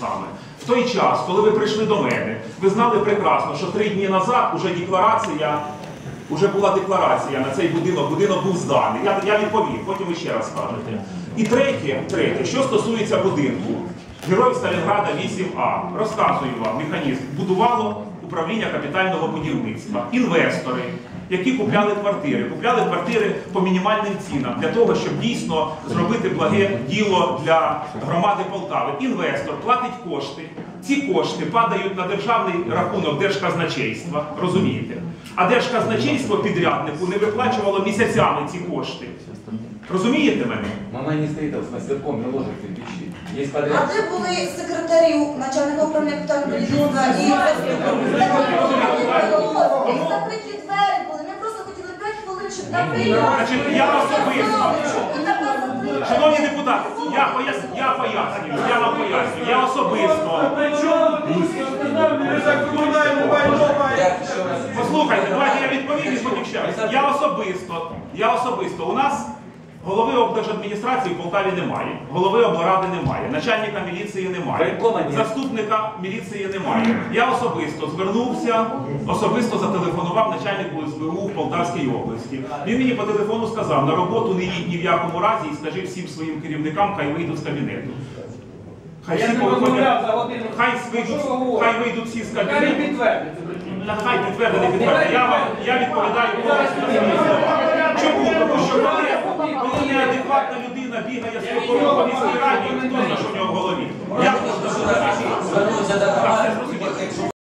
саме. В той час, коли ви прийшли до мене, ви знали прекрасно, що три дні назад уже декларація, уже була декларація на цей будинок, будинок був зданий. Я, я відповів, потім ви ще раз скажете. І третє, третє, що стосується будинку. Герой Сталінграда 8А. Розказую вам механізм. Будувало управління капітального будівництва. Інвестори, які купляли квартири, купляли квартири по мінімальним цінам для того, щоб дійсно зробити благе діло для громади Полтави. Інвестор платить кошти. Ці кошти падають на державний рахунок держказначейства, розумієте? А держказначейство підряднику не виплачувало місяцями ці кошти. Розумієте мене? Мама не стоит, а с мастерком не ложит А подряд. де були секретарі начальника управління капітального будівництва і інфраструктури? І закриті двері були. Ми просто хотіли 5 хвилин, щоб на прийом. Значить, я особисто. Така. Шановні депутати, я поясню, я пояснюю, я вам пояснюю. Я особисто. Послухайте, давайте я відповім і потім ще раз. Я особисто, я особисто. У нас голови облдержадміністрації в Полтаві немає, голови облради немає, начальника міліції немає, заступника міліції немає. Я особисто звернувся, особисто зателефонував начальнику СБУ в Полтавській області. Він мені по телефону сказав, на роботу не їдь ні в якому разі і скажи всім своїм керівникам, хай вийдуть з кабінету. Хай всі хай вийдуть, хай всі з кабінету. підтвердиться. Нехай підтвердити, підтвердити. Я вам я відповідаю повністю на свої слова. Чому? Тому що коли, коли неадекватна бігає з прокурором і міській раді, хто знає, що в нього в голові? Я